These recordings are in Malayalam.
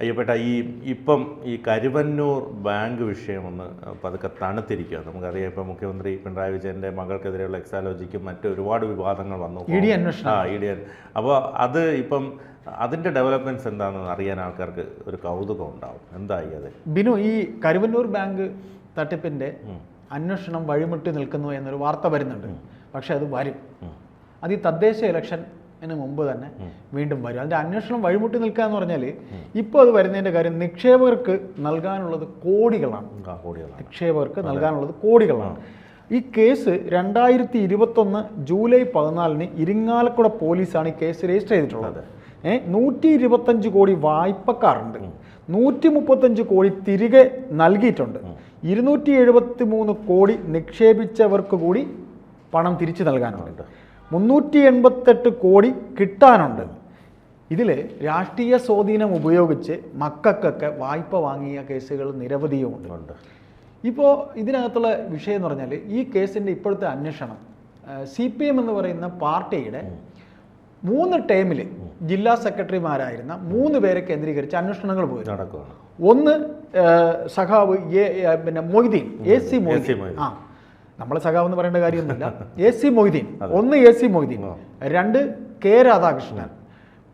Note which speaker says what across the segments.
Speaker 1: അയ്യപ്പെട്ട ഈ ഇപ്പം ഈ കരുവന്നൂർ ബാങ്ക് വിഷയം ഒന്ന് പതുക്കെ തണുത്തിരിക്കുക നമുക്കറിയാം ഇപ്പം മുഖ്യമന്ത്രി പിണറായി വിജയന്റെ മകൾക്കെതിരെയുള്ള എക്സാലോജിക്കും മറ്റു ഒരുപാട് വിവാദങ്ങൾ വന്നു. ആ ഇ ഡി അപ്പോൾ അത് ഇപ്പം അതിന്റെ ഡെവലപ്മെന്റ്സ് എന്താണെന്ന് അറിയാൻ ആൾക്കാർക്ക് ഒരു കൗതുകം ഉണ്ടാവും. എന്തായി അത്?
Speaker 2: ബിനു ഈ കരുവന്നൂർ ബാങ്ക് തട്ടിപ്പിന്റെ അന്വേഷണം വഴിമുട്ടി നിൽക്കുന്നു എന്നൊരു വാർത്ത വരുന്നുണ്ട്. പക്ഷേ അത് വരും. അത് ഈ തദ്ദേശ ഇലക്ഷന് മുമ്പ് തന്നെ വീണ്ടും വരും. അതിന്റെ അന്വേഷണം വഴിമുട്ടി നിൽക്കുക എന്ന് പറഞ്ഞാൽ ഇപ്പോൾ അത് വരുന്നതിന്റെ കാര്യം നിക്ഷേപകർക്ക് നൽകാനുള്ളത് കോടികളാണ്.
Speaker 1: കോടികളാണ്.
Speaker 2: നിക്ഷേപകർക്ക് നൽകാനുള്ളത് കോടികളാണ്. ഈ കേസ് രണ്ടായിരത്തി ഇരുപത്തൊന്ന് ജൂലൈ പതിനാലിന് ഇരിങ്ങാലക്കുട പോലീസാണ് ഈ കേസ് രജിസ്റ്റർ ചെയ്തിട്ടുള്ളത്. ഏഹ് നൂറ്റി ഇരുപത്തഞ്ച് കോടി വായ്പക്കാരുണ്ട്. നൂറ്റി മുപ്പത്തഞ്ച് കോടി തിരികെ നൽകിയിട്ടുണ്ട്. ഇരുന്നൂറ്റി എഴുപത്തി മൂന്ന് കോടി നിക്ഷേപിച്ചവർക്ക് കൂടി പണം തിരിച്ചു നൽകാനുണ്ട്. മുന്നൂറ്റി എൺപത്തെട്ട് കോടി കിട്ടാനുണ്ട്. ഇതിൽ രാഷ്ട്രീയ സ്വാധീനം ഉപയോഗിച്ച് മക്കൾക്കൊക്കെ വായ്പ വാങ്ങിയ കേസുകൾ നിരവധിയുമുണ്ട്. ഇപ്പോൾ ഇതിനകത്തുള്ള വിഷയം എന്ന് പറഞ്ഞാൽ ഈ കേസിന്റെ ഇപ്പോഴത്തെ അന്വേഷണം സി പി എം എന്ന് പറയുന്ന പാർട്ടിയുടെ മൂന്ന് ടൈമിൽ ജില്ലാ സെക്രട്ടറിമാരായിരുന്ന മൂന്ന് പേരെ കേന്ദ്രീകരിച്ച് അന്വേഷണങ്ങൾ പോയി
Speaker 1: നടക്കുകയാണ്
Speaker 2: ഒന്ന് സഖാവ് എ പിന്നെ മൊയ്തീൻ. A C Moideen. ആ നമ്മളെ സഖാവ് എന്ന് പറയേണ്ട കാര്യമൊന്നുമില്ല. A C Moideen. ഒന്ന് എ സി മൊയ്തീൻ. രണ്ട് കെ രാധാകൃഷ്ണൻ.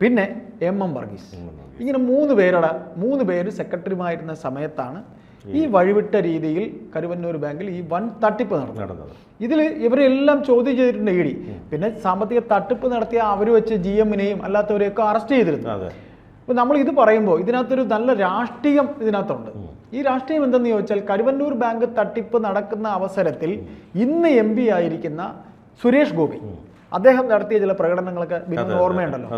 Speaker 2: പിന്നെ എം എം വർഗീസ്. ഇങ്ങനെ മൂന്ന് പേരുടെ മൂന്ന് പേര് സെക്രട്ടറിമായിരുന്ന സമയത്താണ് ഈ വഴിവിട്ട രീതിയിൽ കരുവന്നൂർ ബാങ്കിൽ ഈ വൻ തട്ടിപ്പ് നടന്നത്. ഇതിൽ ഇവരെല്ലാം ചോദ്യം ചെയ്തിട്ടുണ്ട് ഇ ഡി. പിന്നെ സാമ്പത്തിക തട്ടിപ്പ് നടത്തിയ അവർ വെച്ച് ജി എമ്മിനെയും അല്ലാത്തവരെയൊക്കെ അറസ്റ്റ് ചെയ്തിരുന്നു.
Speaker 1: അപ്പൊ
Speaker 2: അപ്പോൾ നമ്മൾ ഇത് പറയുമ്പോൾ ഇതിനകത്തൊരു നല്ല രാഷ്ട്രീയം ഇതിനകത്തുണ്ട്. ഈ രാഷ്ട്രീയം എന്തെന്ന് ചോദിച്ചാൽ കരുവന്നൂർ ബാങ്ക് തട്ടിപ്പ് നടക്കുന്ന അവസരത്തിൽ ഇന്ന് എം പി ആയിരിക്കുന്ന സുരേഷ് ഗോപി. അദ്ദേഹം നടത്തിയ ചില പ്രകടനങ്ങളൊക്കെ ബിനു ഓർമ്മയുണ്ടല്ലോ.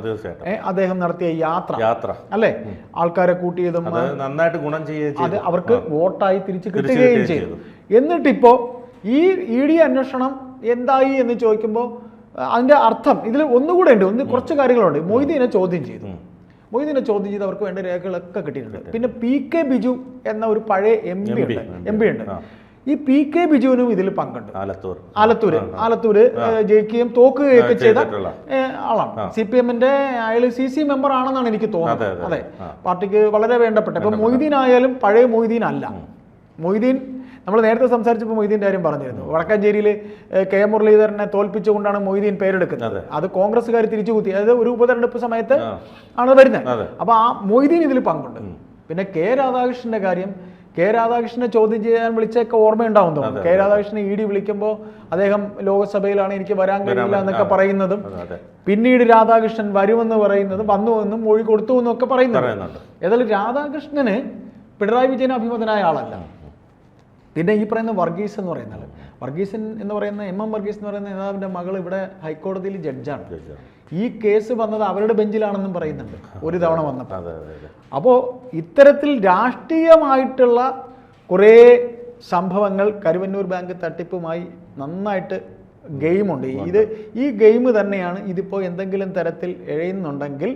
Speaker 2: അദ്ദേഹം നടത്തിയ യാത്ര.
Speaker 1: യാത്ര.
Speaker 2: അല്ലെ? ആൾക്കാരെ കൂട്ടിയതും
Speaker 1: നന്നായിട്ട് ഗുണം ചെയ്യുകയും
Speaker 2: അത് അവർക്ക് വോട്ടായി തിരിച്ചു കിട്ടുകയും
Speaker 1: കിട്ടുകയും
Speaker 2: ചെയ്തു. എന്നിട്ടിപ്പോ ഈ ഇ ഡി അന്വേഷണം എന്തായി എന്ന് ചോദിക്കുമ്പോൾ അതിന്റെ അർത്ഥം ഇതിൽ ഒന്നുകൂടെ ഉണ്ട്. ഒന്ന് കുറച്ച് കാര്യങ്ങളുണ്ട്. മൊയ്തീനെ ചോദ്യം ചെയ്തു. മൊയ്തീനെ ചോദ്യം ചെയ്ത് അവർക്ക് വേണ്ട രേഖകളൊക്കെ കിട്ടിയിട്ടുണ്ട്. പിന്നെ പി കെ ബിജു എന്ന ഒരു പഴയ എം പി ഉണ്ട്. എം പി ഉണ്ട്. ഈ പി കെ ബിജുവിനും ഇതിൽ പങ്കുണ്ട്.
Speaker 1: ആലത്തൂർ.
Speaker 2: ആലത്തൂര്. ആലത്തൂര് ജയിക്കുകയും തോക്കുകയൊക്കെ ചെയ്ത ആളാണ്. സി പി എമ്മിന്റെ അയാൾ സി സി മെമ്പർ ആണെന്നാണ് എനിക്ക് തോന്നുന്നത്.
Speaker 1: അതെ,
Speaker 2: അതെ പാർട്ടിക്ക് വളരെ വേണ്ടപ്പെട്ട. ഇപ്പൊ മൊയ്തീൻ ആയാലും പഴയ മൊയ്തീൻ അല്ല മൊയ്തീൻ നമ്മൾ നേരത്തെ സംസാരിച്ചപ്പോൾ മൊയ്തീന്റെ കാര്യം പറഞ്ഞിരുന്നു. വടക്കാഞ്ചേരിയിൽ കെ മുരളീധരനെ തോൽപ്പിച്ചുകൊണ്ടാണ് മൊയ്തീൻ പേരെടുക്കുന്നത്. അത്. കോൺഗ്രസ്സുകാർ തിരിച്ചു കുത്തി അതായത് ഒരു ഉപതെരഞ്ഞെടുപ്പ് സമയത്ത് ആണ് വരുന്നത്.
Speaker 1: അപ്പോൾ
Speaker 2: അപ്പൊ ആ മൊയ്തീൻ ഇതിൽ പങ്കുണ്ട്. പിന്നെ കെ രാധാകൃഷ്ണന്റെ കാര്യം കെ രാധാകൃഷ്ണനെ ചോദ്യം ചെയ്യാൻ വിളിച്ചൊക്കെ ഓർമ്മയുണ്ടാവും തോന്നുന്നു. കെ രാധാകൃഷ്ണനെ ഇ ഡി വിളിക്കുമ്പോൾ അദ്ദേഹം ലോക്സഭയിലാണ് എനിക്ക് വരാൻ കഴിയില്ല എന്നൊക്കെ പറയുന്നതും പിന്നീട് രാധാകൃഷ്ണൻ വരുമെന്ന് പറയുന്നതും വന്നു എന്നും മൊഴി കൊടുത്തു എന്നൊക്കെ പറയുന്നുണ്ട്. ഏതായാലും രാധാകൃഷ്ണന് പിണറായി വിജയൻ അഭിമതനായ ആളല്ല. പിന്നെ ഈ പറയുന്ന വർഗീസ് എന്ന് പറയുന്ന ആൾ. വർഗീസൻ എന്ന് പറയുന്ന എം എം വർഗീസ് എന്ന് പറയുന്ന നേതാവിന്റെ മകൾ ഇവിടെ ഹൈക്കോടതിയിൽ ജഡ്ജാണ്. ഈ കേസ് വന്നത് അവരുടെ ബെഞ്ചിലാണെന്നും പറയുന്നുണ്ട്. ഒരു തവണ വന്നപ്പോൾ. അപ്പോൾ ഇത്തരത്തിൽ രാഷ്ട്രീയമായിട്ടുള്ള കുറേ സംഭവങ്ങൾ കരുവന്നൂർ ബാങ്ക് തട്ടിപ്പുമായി നന്നായിട്ട് ഗെയിമുണ്ട്. ഇത് ഈ ഗെയിം തന്നെയാണ് ഇതിപ്പോൾ എന്തെങ്കിലും തരത്തിൽ എഴയുന്നുണ്ടെങ്കിൽ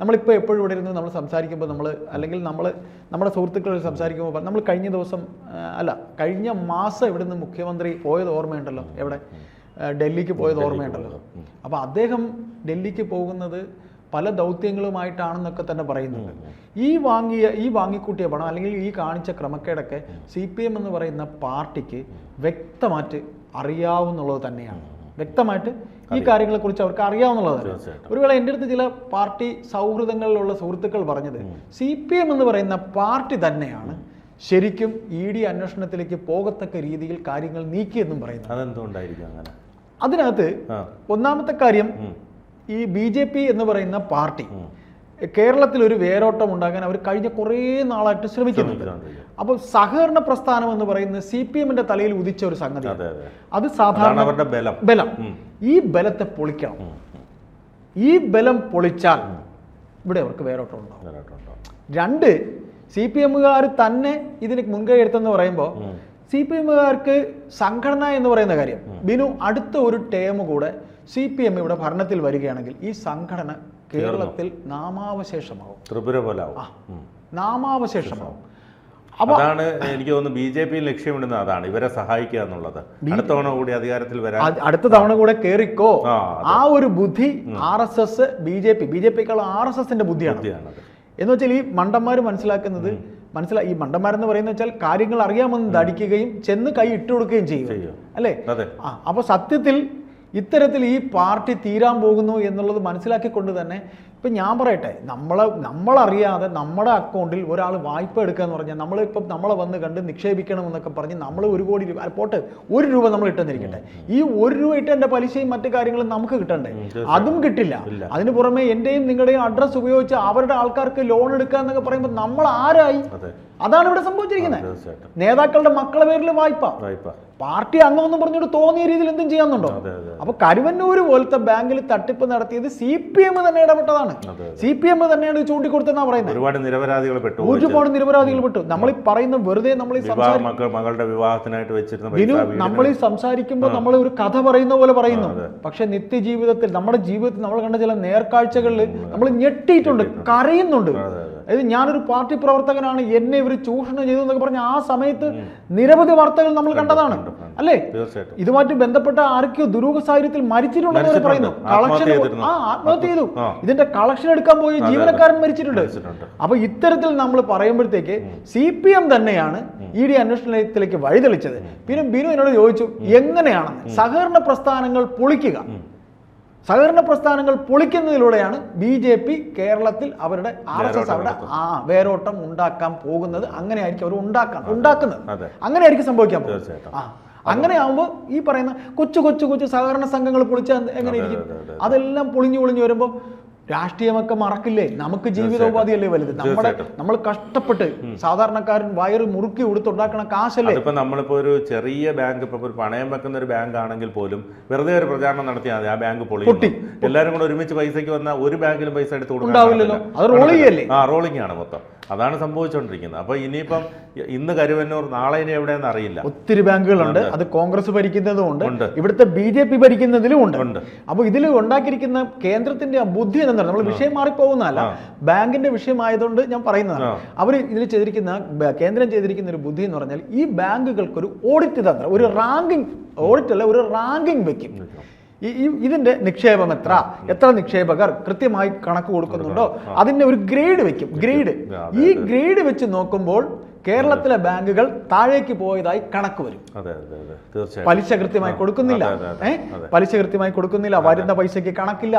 Speaker 2: നമ്മളിപ്പോൾ എപ്പോഴും ഇവിടെ ഇരുന്ന് നമ്മൾ സംസാരിക്കുമ്പോൾ നമ്മൾ അല്ലെങ്കിൽ നമ്മൾ നമ്മുടെ സുഹൃത്തുക്കൾ സംസാരിക്കുമ്പോൾ നമ്മൾ കഴിഞ്ഞ ദിവസം അല്ല കഴിഞ്ഞ മാസം ഇവിടുന്ന് മുഖ്യമന്ത്രി പോയത് ഓർമ്മയുണ്ടല്ലോ? എവിടെ? ഡൽഹിക്ക് പോയത് ഓർമ്മയുണ്ടല്ലോ. അപ്പോൾ അദ്ദേഹം ഡൽഹിക്ക് പോകുന്നത് പല ദൗത്യങ്ങളുമായിട്ടാണെന്നൊക്കെ തന്നെ പറയുന്നുണ്ട്. ഈ വാങ്ങിയ ഈ വാങ്ങിക്കൂട്ടിയ പണം അല്ലെങ്കിൽ ഈ കാണിച്ച ക്രമക്കേടൊക്കെ സി പി എം എന്ന് പറയുന്ന പാർട്ടിക്ക് വ്യക്തമായിട്ട് അറിയാവുന്നുള്ളത് തന്നെയാണ്. വ്യക്തമായിട്ട് ഈ കാര്യങ്ങളെക്കുറിച്ച് അവർക്ക് അറിയാവുന്നുള്ളത്. ഒരു വേള എന്റെ അടുത്ത് ചില പാർട്ടി സൗഹൃദങ്ങളിലുള്ള സുഹൃത്തുക്കൾ പറഞ്ഞത് സി പി എം എന്ന് പറയുന്ന പാർട്ടി തന്നെയാണ് ശരിക്കും ഇ ഡി അന്വേഷണത്തിലേക്ക് പോകത്തക്ക രീതിയിൽ കാര്യങ്ങൾ നീക്കിയെന്നും പറയുന്നു
Speaker 1: അതെന്തുകൊണ്ടായിരിക്കും അങ്ങനെ?
Speaker 2: അതിനകത്ത് ഒന്നാമത്തെ കാര്യം ഈ ബി ജെ പി എന്ന് പറയുന്ന പാർട്ടി കേരളത്തിൽ ഒരു വേരോട്ടം ഉണ്ടാകാൻ അവർ കഴിഞ്ഞ കുറേ നാളായിട്ട് ശ്രമിക്കുന്നുണ്ട്. അപ്പോൾ സഹകരണ പ്രസ്ഥാനം എന്ന് പറയുന്നത് സി പി എമ്മിന്റെ തലയിൽ ഉദിച്ച ഒരു സംഗതി
Speaker 1: അതെ
Speaker 2: സാധാരണ
Speaker 1: അവരുടെ ബലം.
Speaker 2: ബലം. ഈ ബലത്തെ പൊളിക്കണം. ഈ ബലം പൊളിച്ചാൽ ഇവിടെ അവർക്ക് വേരോട്ടം ഉണ്ടാവും. രണ്ട് സി പി എമ്മുകാർ തന്നെ ഇതിന് മുൻകൈ എടുത്തെന്ന് പറയുമ്പോൾ സി പി എമ്മുകാർക്ക് സംഘടന എന്ന് പറയുന്ന കാര്യം. ബിനു അടുത്ത ഒരു ടേം കൂടെ സി പി എം ഇവിടെ ഭരണത്തിൽ വരികയാണെങ്കിൽ ഈ സംഘടന കേരളത്തിൽ നാമാവശേഷമാവും.
Speaker 1: ത്രിപുര പോലെ
Speaker 2: നാമാവശേഷമാവും.
Speaker 1: അതാണ് എനിക്ക് തോന്നുന്നു ബി ജെ പി ലക്ഷ്യമിടുന്നത്. അതാണ് ഇവരെ സഹായിക്കുക എന്നുള്ളത്. അടുത്ത തവണ കൂടി അധികാരത്തിൽ വരാൻ
Speaker 2: അടുത്ത തവണ കൂടെ കേറിക്കോ?
Speaker 1: ആ,
Speaker 2: ഒരു ബുദ്ധി R S S B J P. B J പിക്കാളും R S എസിന്റെ ബുദ്ധിയാണ്. എന്ന് വെച്ചാൽ ഈ മണ്ടന്മാർ മനസ്സിലാക്കുന്നത് മനസ്സിലാ ഈ മണ്ടന്മാരെന്ന് പറയുന്ന വെച്ചാൽ കാര്യങ്ങൾ അറിയാമെന്ന് ധടിക്കുകയും ചെന്ന് കൈ ഇട്ടുകൊടുക്കുകയും ചെയ്യും.
Speaker 1: ചെയ്യും.
Speaker 2: അല്ലേ? അപ്പൊ സത്യത്തിൽ ഇത്തരത്തിൽ ഈ പാർട്ടി തീരാൻ പോകുന്നു എന്നുള്ളത് മനസ്സിലാക്കിക്കൊണ്ട് തന്നെ ഇപ്പം ഞാൻ പറയട്ടെ നമ്മളെ നമ്മളറിയാതെ നമ്മുടെ അക്കൗണ്ടിൽ ഒരാൾ വായ്പ എടുക്കുക എന്ന് പറഞ്ഞാൽ നമ്മളിപ്പം നമ്മളെ വന്ന് കണ്ട് നിക്ഷേപിക്കണം എന്നൊക്കെ പറഞ്ഞ് നമ്മൾ ഒരു കോടി രൂപ പോട്ടെ ഒരു രൂപ നമ്മൾ ഇട്ടെന്നിരിക്കട്ടെ ഈ ഒരു രൂപ ഇട്ടതിന്റെ പലിശയും മറ്റു കാര്യങ്ങളും നമുക്ക് കിട്ടണ്ടേ? അതും കിട്ടില്ല. അതിന് പുറമെ എന്റെയും നിങ്ങളുടെയും അഡ്രസ്സ് ഉപയോഗിച്ച് അവരുടെ ആൾക്കാർക്ക് ലോൺ എടുക്കുക എന്നൊക്കെ പറയുമ്പോൾ നമ്മൾ ആരായി? അതാണ് ഇവിടെ സംഭവിച്ചിരിക്കുന്നത്. നേതാക്കളുടെ മക്കളെ പേരിൽ വായ്പ. പാർട്ടി അംഗമെന്ന് പറഞ്ഞിട്ട് തോന്നിയ രീതിയിൽ എന്തും ചെയ്യാന്നുണ്ടോ? അപ്പൊ കരുവന്നൂര് പോലത്തെ ബാങ്കിൽ തട്ടിപ്പ് നടത്തിയത് സി പി എം തന്നെ ഇടപെട്ടതാണ്. സി പി എം തന്നെയാണ് ചൂണ്ടിക്കൊടുത്തെന്നാ പറയുന്നത്.
Speaker 1: ഒരുപാട് നിരപരാധികൾ പെട്ടു
Speaker 2: ഒരുപാട് നിരപരാധികൾ പെട്ടു. നമ്മൾ ഈ പറയുന്ന വെറുതെ നമ്മൾ
Speaker 1: മകളുടെ വിവാഹത്തിനായിട്ട് വെച്ചിരുന്ന
Speaker 2: നമ്മൾ ഈ സംസാരിക്കുമ്പോൾ നമ്മൾ ഒരു കഥ പറയുന്ന പോലെ പറയുന്നു. പക്ഷെ നിത്യജീവിതത്തിൽ നമ്മുടെ ജീവിതത്തിൽ നമ്മൾ കണ്ട ചില നേർക്കാഴ്ചകളിൽ നമ്മൾ ഞെട്ടിയിട്ടുണ്ട് കരയുന്നുണ്ട്. അതായത് ഞാനൊരു പാർട്ടി പ്രവർത്തകനാണ് എന്നെ ഇവർ ചൂഷണം ചെയ്തു എന്നൊക്കെ പറഞ്ഞ ആ സമയത്ത് നിരവധി വാർത്തകൾ നമ്മൾ കണ്ടതാണ്.
Speaker 1: കണ്ടു, കണ്ടു.
Speaker 2: അല്ലേ? ഇതുമായിട്ട് ബന്ധപ്പെട്ട ആർക്കോ ദുരൂഹ സാഹചര്യത്തിൽ മരിച്ചിട്ടുണ്ടെന്ന്
Speaker 1: മരിച്ചിട്ടുണ്ട്.
Speaker 2: പറയുന്നു. കളക്ഷൻ ആ ആത്മഹത്യ ചെയ്തു. ഇതിന്റെ കളക്ഷൻ എടുക്കാൻ പോയി ജീവനക്കാരൻ മരിച്ചിട്ടുണ്ട്. അപ്പൊ ഇത്തരത്തിൽ നമ്മൾ പറയുമ്പോഴത്തേക്ക് സി പി എം തന്നെയാണ് ഇ ഡി അന്വേഷണത്തിലേക്ക് വഴിതെളിച്ചത്. പിന്നെ ബിനു എന്നോട് ചോദിച്ചു എങ്ങനെയാണെന്ന്? സഹകരണ പ്രസ്ഥാനങ്ങൾ പൊളിക്കുക. സഹകരണ പ്രസ്ഥാനങ്ങൾ പൊളിക്കുന്നതിലൂടെയാണ് ബി ജെ പി കേരളത്തിൽ അവരുടെ ആർ എസ് എസ് അവരുടെ ആ വേരോട്ടം ഉണ്ടാക്കാൻ പോകുന്നത് അങ്ങനെയായിരിക്കും അവർ ഉണ്ടാക്കാൻ ഉണ്ടാക്കുന്നത്.
Speaker 1: അങ്ങനെ
Speaker 2: അങ്ങനെയായിരിക്കും സംഭവിക്കാൻ പോകുന്നത്. ആ അങ്ങനെ ആവുമ്പോൾ ഈ പറയുന്ന കൊച്ചു കൊച്ചു കൊച്ചു സഹകരണ സംഘങ്ങൾ പൊളിച്ചാൽ എങ്ങനെ ഇരിക്കും
Speaker 1: അതെ, അതെ,
Speaker 2: അതെല്ലാം പൊളിഞ്ഞു പൊളിഞ്ഞു വരുമ്പോൾ രാഷ്ട്രീയമൊക്കെ മറക്കില്ലേ? നമുക്ക് ജീവിതോപാധിയല്ലേ വലുത്? നമ്മുടെ. നമ്മൾ കഷ്ടപ്പെട്ട് സാധാരണക്കാരൻ വയറ് മുറുക്കി കൊടുത്തുണ്ടാക്കണ കാശല്ലേ?
Speaker 1: ഇപ്പൊ നമ്മളിപ്പോ ഒരു ചെറിയ ബാങ്ക് ഇപ്പൊ ഒരു പണയം വെക്കുന്ന ഒരു ബാങ്ക് ആണെങ്കിൽ പോലും വെറുതെ ഒരു പ്രചാരണം നടത്തിയാൽ മതി ആ ബാങ്ക് പൊളി എല്ലാവരും കൂടെ ഒരുമിച്ച് പൈസയ്ക്ക് വന്ന ഒരു ബാങ്കിലും പൈസ എടുത്ത് കൊടുക്കാവില്ലല്ലോ.
Speaker 2: അത് റോളിംഗ് അല്ലേ?
Speaker 1: ആ റോളിംഗ് ആണ് മൊത്തം. അതാണ് സംഭവിച്ചുകൊണ്ടിരിക്കുന്നത് അപ്പൊ ഇനിയിപ്പം ഇന്ന് കരുവന്നൂർ നാളെ ഇനി എവിടെയെന്ന് അറിയില്ല.
Speaker 2: ഒത്തിരി ബാങ്കുകളുണ്ട്. അത് കോൺഗ്രസ് ഭരിക്കുന്നതും ഉണ്ട്. ഇവിടുത്തെ ബി ജെ പി ഭരിക്കുന്നതിലും ഉണ്ട്. അപ്പൊ ഇതിൽ ഉണ്ടാക്കിയിരിക്കുന്ന കേന്ദ്രത്തിന്റെ ബുദ്ധി എന്താണ് നമ്മൾ വിഷയം മാറിപ്പോകുന്നതല്ല. ബാങ്കിന്റെ വിഷയമായതുകൊണ്ട് ഞാൻ പറയുന്നതാണ്. അവർ ഇതിൽ ചെയ്തിരിക്കുന്ന കേന്ദ്രം ചെയ്തിരിക്കുന്ന ഒരു ബുദ്ധി എന്ന് പറഞ്ഞാൽ ഈ ബാങ്കുകൾക്ക് ഒരു ഓഡിറ്റ് തന്ത്രം ഒരു റാങ്കിങ് ഓഡിറ്റ് അല്ല ഒരു റാങ്കിങ് വെക്കും. ഈ- ഇതിന്റെ നിക്ഷേപം എത്ര? എത്ര നിക്ഷേപകർ കൃത്യമായി കണക്ക് കൊടുക്കുന്നുണ്ടോ? അതിന്റെ ഒരു ഗ്രേഡ് വെക്കും. ഗ്രേഡ്. ഈ ഗ്രേഡ് വെച്ച് നോക്കുമ്പോൾ കേരളത്തിലെ ബാങ്കുകൾ താഴേക്ക് പോയതായി കണക്ക് വരും. പലിശ കൃത്യമായി കൊടുക്കുന്നില്ല? പലിശ കൃത്യമായി കൊടുക്കുന്നില്ല. വരുന്ന പൈസയ്ക്ക് കണക്കില്ല.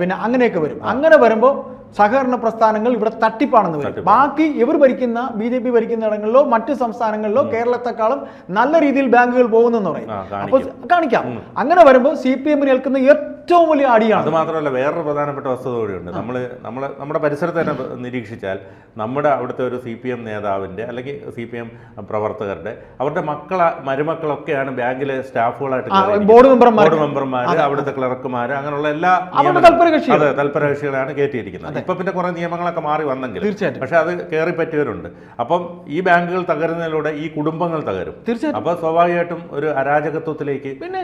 Speaker 2: പിന്നെ അങ്ങനെയൊക്കെ വരും. അങ്ങനെ വരുമ്പോൾ സഹകരണ പ്രസ്ഥാനങ്ങൾ ഇവിടെ തട്ടിപ്പാണെന്ന് വരും. ബാക്കി ഇവർ ഭരിക്കുന്ന ബി ജെ പി ഭരിക്കുന്ന ഇടങ്ങളിലോ മറ്റ് സംസ്ഥാനങ്ങളിലോ കേരളത്തെക്കാളും നല്ല രീതിയിൽ ബാങ്കുകൾ പോകുന്നെന്ന് പറയും.
Speaker 1: ആ,
Speaker 2: അപ്പൊ കാണിക്കാം. അങ്ങനെ വരുമ്പോൾ സി പി എമ്മിന് ഏൽക്കുന്ന ഏറ്റവും വലിയ അടിയാണ്.
Speaker 1: അത് മാത്രമല്ല വേറൊരു പ്രധാനപ്പെട്ട വസ്തുത കൂടിയുണ്ട്. നമ്മൾ നമ്മൾ നമ്മുടെ പരിസരത്ത് തന്നെ നിരീക്ഷിച്ചാൽ നമ്മുടെ അവിടുത്തെ ഒരു സി പി എം നേതാവിന്റെ അല്ലെങ്കിൽ സി പി എം പ്രവർത്തകരുടെ അവരുടെ മക്കളെ മരുമക്കളൊക്കെയാണ് ബാങ്കിലെ സ്റ്റാഫുകളായിട്ട്
Speaker 2: ബോർഡ് മെമ്പർമാർ
Speaker 1: ബോർഡ് മെമ്പർമാർ അവിടുത്തെ ക്ലർക്കുമാർ അങ്ങനെയുള്ള എല്ലാ. അതെ തൽപരകക്ഷികളാണ് കയറ്റിയിരിക്കുന്നത്. ഇപ്പം പിന്നെ കുറേ നിയമങ്ങളൊക്കെ മാറി വന്നെങ്കിൽ
Speaker 2: തീർച്ചയായിട്ടും.
Speaker 1: പക്ഷേ അത് കയറി പറ്റിയവരുണ്ട്. അപ്പം ഈ ബാങ്കുകൾ തകരുന്നതിലൂടെ ഈ കുടുംബങ്ങൾ തകരും.
Speaker 2: തീർച്ചയായിട്ടും.
Speaker 1: അപ്പൊ സ്വാഭാവികമായിട്ടും ഒരു അരാജകത്വത്തിലേക്ക്
Speaker 2: പിന്നെ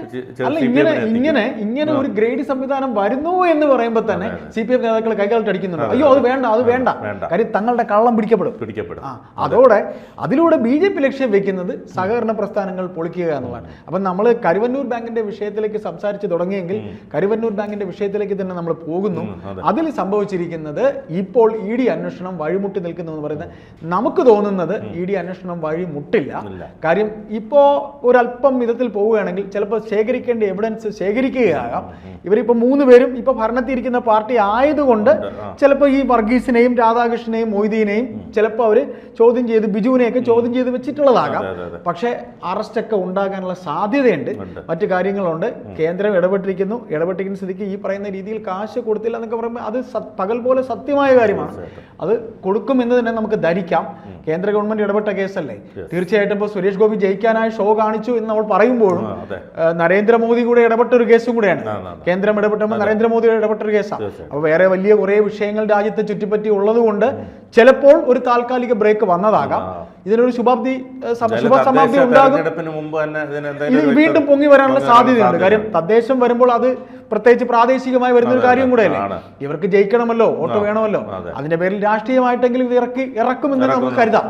Speaker 2: ഇങ്ങനെ ഇങ്ങനെ ഇങ്ങനെ ഒരു ഗ്രേഡ് സംവിധാനം വരുന്നു എന്ന് പറയുമ്പോൾ തന്നെ സി പി എം നേതാക്കൾ കൈകാലിട്ട് അടിക്കുന്നുണ്ട് അയ്യോ അത്. വേണ്ട അത് വേണ്ട. കാര്യം തങ്ങളുടെ കള്ളം പിടിക്കപ്പെടും.
Speaker 1: പിടിക്കപ്പെടും.
Speaker 2: അതോടെ അതിലൂടെ ബി ജെ പി ലക്ഷ്യം വെക്കുന്നത് സഹകരണ പ്രസ്ഥാനങ്ങൾ പൊളിക്കുക എന്നുള്ളതാണ്. അപ്പം നമ്മൾ കരുവന്നൂർ ബാങ്കിന്റെ വിഷയത്തിലേക്ക് സംസാരിച്ച് തുടങ്ങിയെങ്കിൽ കരുവന്നൂർ ബാങ്കിന്റെ വിഷയത്തിലേക്ക് തന്നെ നമ്മൾ പോകുന്നു. അതിൽ സംഭവിച്ചിരിക്കുന്നത് ഇപ്പോൾ ഇ ഡി അന്വേഷണം വഴിമുട്ടി നിൽക്കുന്നു എന്ന് പറയുന്നത് നമുക്ക് തോന്നുന്നത് ഇ ഡി അന്വേഷണം വഴിമുട്ടില്ല. കാര്യം ഇപ്പോൾ ഒരല്പം വിധത്തിൽ പോവുകയാണെങ്കിൽ ചിലപ്പോൾ ശേഖരിക്കേണ്ട എവിഡൻസ് ശേഖരിക്കുകയാകാം. ഇവരിപ്പോൾ മൂന്ന് പേരും ഇപ്പോൾ ഭരണത്തിൽ ഇരിക്കുന്ന പാർട്ടി ആയതുകൊണ്ട്. ചിലപ്പോൾ ഈ വർഗീസിനെയും രാധാകൃഷ്ണനെയും മൊയ്തീനെയും ചിലപ്പോൾ അവർ ചോദ്യം ചെയ്ത് ബിജുവിനെയൊക്കെ ചോദ്യം ചെയ്ത് വെച്ചിട്ടുള്ളതാകാം. പക്ഷേ അറസ്റ്റ് ഒക്കെ ഉണ്ടാകാനുള്ള സാധ്യതയുണ്ട്. മറ്റ് കാര്യങ്ങളുണ്ട്. കേന്ദ്രം ഇടപെട്ടിരിക്കുന്നു. ഇടപെട്ടിരിക്കുന്ന സ്ഥിതിക്ക് ഈ പറയുന്ന രീതിയിൽ കാശ് കൊടുത്തില്ല എന്നൊക്കെ പറയുമ്പോൾ അത് പകൽ പോലെ സത്യമായ കാര്യമാണ്. അത് കൊടുക്കുമെന്ന് തന്നെ നമുക്ക് ധരിക്കാം. കേന്ദ്ര ഗവൺമെന്റ് ഇടപെട്ട കേസല്ലേ? തീർച്ചയായിട്ടും ഇപ്പോൾ സുരേഷ് ഗോപി ജയിക്കാനായി ഷോ കാണിച്ചു എന്ന് നമ്മൾ പറയുമ്പോഴും നരേന്ദ്രമോദി കൂടെ ഇടപെട്ട ഒരു കേസും കൂടെയാണ്. കേന്ദ്രം ഇടപെട്ടപ്പോൾ നരേന്ദ്രമോദി ഇടപെട്ട ഒരു കേസാണ്
Speaker 1: അപ്പൊ
Speaker 2: അപ്പോൾ വേറെ വലിയ കുറേ വിഷയങ്ങൾ രാജ്യത്തെ ചുറ്റിപ്പറ്റി ഉള്ളതുകൊണ്ട് ചിലപ്പോൾ ഒരു താൽക്കാലിക ബ്രേക്ക് വന്നതാകാം. ഇതിനൊരു സ- ശുഭസമാപ്തി ഉണ്ടാകും. വീണ്ടും പൊങ്ങി വരാനുള്ള സാധ്യതയുണ്ട്. കാര്യം തദ്ദേശം വരുമ്പോൾ അത് പ്രത്യേകിച്ച് പ്രാദേശികമായി വരുന്ന ഒരു കാര്യം
Speaker 1: കൂടെ
Speaker 2: കൂടെയല്ലേ? ഇവർക്ക് ജയിക്കണമല്ലോ വോട്ട് വേണമല്ലോ. അതിന്റെ പേരിൽ രാഷ്ട്രീയമായിട്ടെങ്കിലും ഇത് ഇറക്കി ഇറക്കുമെന്ന് നമുക്ക്
Speaker 1: കരുതാം.